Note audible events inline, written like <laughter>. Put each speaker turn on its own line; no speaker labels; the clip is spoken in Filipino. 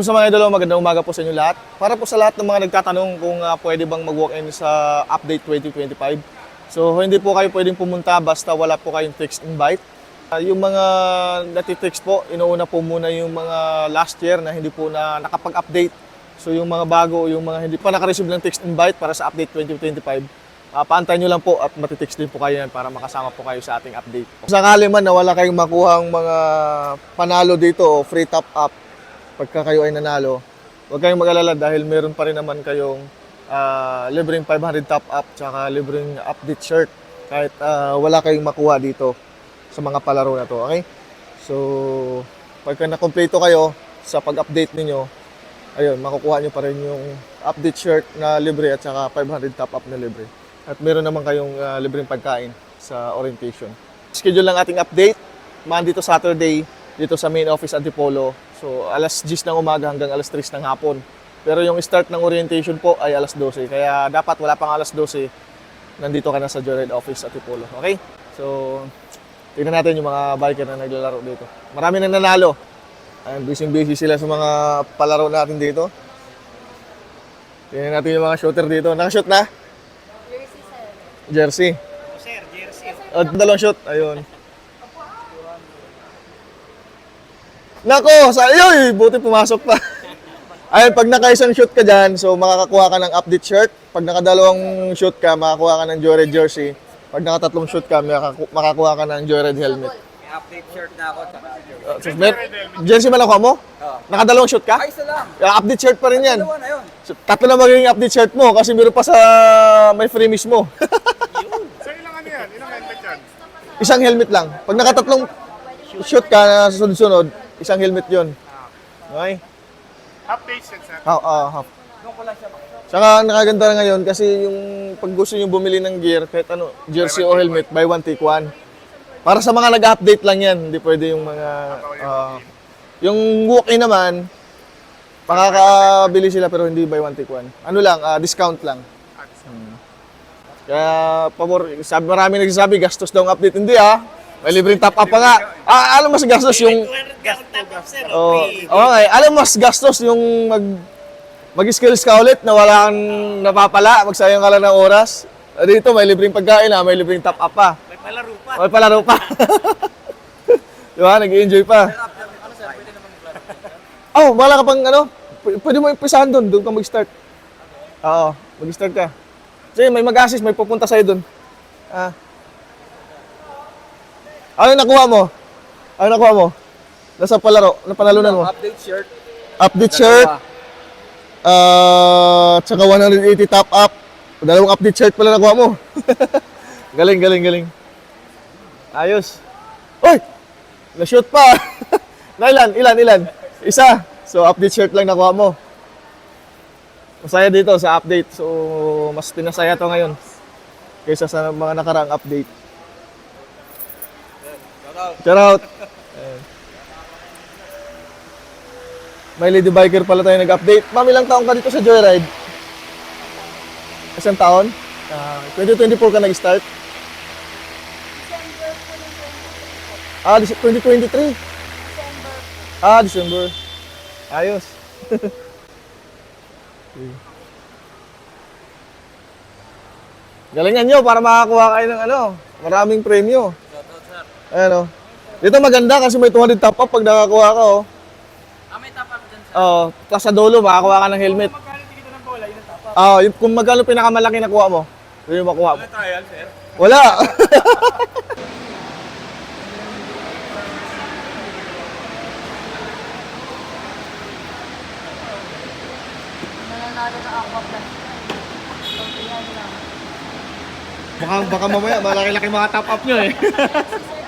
kung sa mga idolo, magandang umaga po sa inyo lahat. Para po sa lahat ng mga nagtatanong kung ah, pwede bang mag-walk-in sa update 2025. So, hindi po kayo pwedeng pumunta basta wala po kayong text invite. Ah, yung mga natitext po, inuuna po muna yung mga last year na hindi po na nakapag-update. So, yung mga bago, yung mga hindi pa nakareceive ng text invite para sa update 2025, uh, paantay nyo lang po at matitext din po kayo yan para makasama po kayo sa ating update. Sakali man na wala kayong makuhang mga panalo dito o free top up, pagka kayo ay nanalo, huwag kayong mag-alala dahil meron pa rin naman kayong ah, libreng 500 top up tsaka libreng update shirt kahit ah, wala kayong makuha dito sa mga palaro na to, okay? So, pagka nakompleto kayo sa pag-update ninyo, ayun, makukuha nyo pa rin yung update shirt na libre at saka 500 top up na libre. At meron naman kayong ah, libreng pagkain sa orientation. Schedule lang ating update, Monday to Saturday, dito sa main office Antipolo. So, alas 10 ng umaga hanggang alas 3 ng hapon. Pero yung start ng orientation po ay alas 12. Kaya dapat wala pang alas 12, nandito ka na sa Joyride office Antipolo. Okay? So, tingnan natin yung mga biker na naglalaro dito. Marami nang nanalo. Ayun, busy-busy sila sa mga palaro natin dito. Tingnan natin yung mga shooter dito. Nakashoot na? Jersey.
Sir, jersey.
At dalawang shot. Ayun. Nako, sa iyo, buti pumasok pa. <laughs> Ayun, pag naka-isang shoot ka dyan, so makakakuha ka ng update shirt. Pag nakadalawang shoot ka, makakuha ka ng Joyride jersey. Pag nakatatlong shoot ka, makaku- makakuha ka ng Joyride helmet.
May update shirt na ako.
Uh, so, mer- jersey ba nakuha mo?
Oo.
Nakadalawang shoot ka?
Ay, isa lang.
Uh, update shirt pa rin yan.
Dalawa na yun.
So, tatlo na magiging update shirt mo kasi meron pa sa may free mismo.
Sir, ilang ano yan? Ilang helmet yan?
isang helmet lang. Pag nakatatlong shoot ka na sunod-sunod, isang helmet yon. Okay?
Half face yan, sir.
Ha, ah, half.
Doon ko lang siya.
Saka nakaganda na ngayon kasi yung pag gusto nyo bumili ng gear, kahit ano, jersey o helmet, buy one, take one. Para sa mga nag-update lang yan, hindi pwede yung mga... ah, yung walk-in naman, makakabili sila pero hindi buy one, take one. Ano lang, ah, discount lang. Hmm. Kaya, pabor, sabi, marami nagsasabi, gastos daw ang update. Hindi ah, may libreng top up pa nga. Ah, alam mas gastos yung... Oh, okay. Alam mas gastos yung mag mag-skills ka ulit na wala kang napapala, magsayang ka lang ng oras. Ah, Dito may libreng pagkain na, may libreng top up pa.
May palaro pa.
May palaro pa. <laughs> Di ba? Nag-enjoy pa. Oh, wala ka pang ano, pwede mo impisahan doon, doon ka mag-start. Oo, mag-start ka. Sige, may mag-assist, may pupunta sa'yo doon. Ah. Ano nakuha mo? Ano nakuha mo? Nasa palaro, napanalunan mo?
Update shirt.
Update shirt, ah, tsaka 180 top up. Dalawang update shirt pala nakuha mo. <laughs> galing, galing, galing. Ayos. Uy! Na-shoot pa. <laughs> na ilan, ilan, ilan? Isa. So, update shirt lang nakuha mo. Masaya dito sa update. So, mas pinasaya to ngayon. Kaysa sa mga nakaraang update. Shout out. Ayan. May lady biker pala tayo nag-update. Ma'am, ilang taon ka dito sa Joyride? Isang taon? Ah, 2024 ka nag-start? Ah, dis- 2023? Ah, December. Ayos. <laughs> Galingan nyo para makakuha kayo ng ano, maraming premyo. Ayan o. Dito maganda kasi may 200 top up pag nakakuha ka oh.
Ah, may top up dyan sir.
Oo, tapos sa dulo makakuha ka ng helmet.
Magkano tikita ng bola? Yun ang tapa.
Ah, yung kung magkano pinakamalaki nakuha mo, yun yung makuha mo.
Trial, sir.
Wala. <laughs>
Nananalo na lang.
baka, baka mamaya malaki-laki mga top up nyo eh. <laughs>